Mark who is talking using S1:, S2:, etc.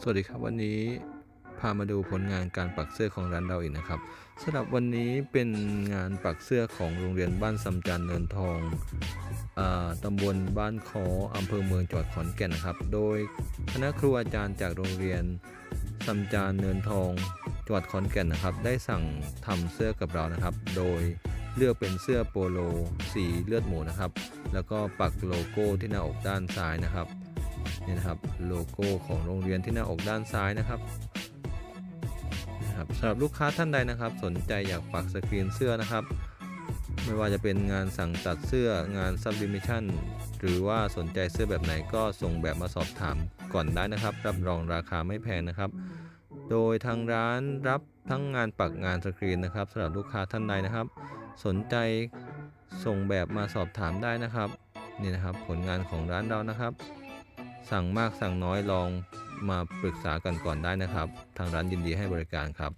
S1: สวัสดีครับวันนี้พามาดูผลงานการปักเสื้อของร้านเราอีกนะครับสำหรับวันนี้เป็นงานปักเสื้อของโรงเรียนบ้านสำจันเนินทองอาตำบลบ้านคออำเภอเมืองจังหวัดขอนแก่นนะครับ โดยคณะครูอาจารย์จากโรงเรียนสำจันเนินทองจังหวัดขอนแก่นนะครับ ได้สั่งทำเสื้อกับเรานะครับ โดยเลือกเป็นเสื้อโปโลสีเลือดหมูนะครับ แล้วก็ปักโลโก้ที่หน้าอกด้านซ้ายนะครับ นี่นะครับโลโก้ของโรงเรียนที่หน้าอกด้านซ้ายนะครับนะครับสำหรับลูกค้าท่านใดนะครับ สนใจอยากปักสกรีนเสื้อนะครับ ไม่ว่าจะเป็นงานสั่งตัดเสื้องาน sublimation หรือว่าสนใจเสื้อแบบไหนก็ส่งแบบมาสอบถามก่อนได้นะครับ รับรองราคาไม่แพงนะครับ โดยทางร้านรับทั้งงานปักงานสกรีนนะครับสำหรับลูกค้าท่านใดนะครับ สนใจส่งแบบมาสอบถามได้นะครับนี่นะครับ ผลงานของร้านเรานะครับ สั่งมากสั่งน้อยลองมาปรึกษากันก่อนได้นะครับ ทางร้านยินดีให้บริการครับ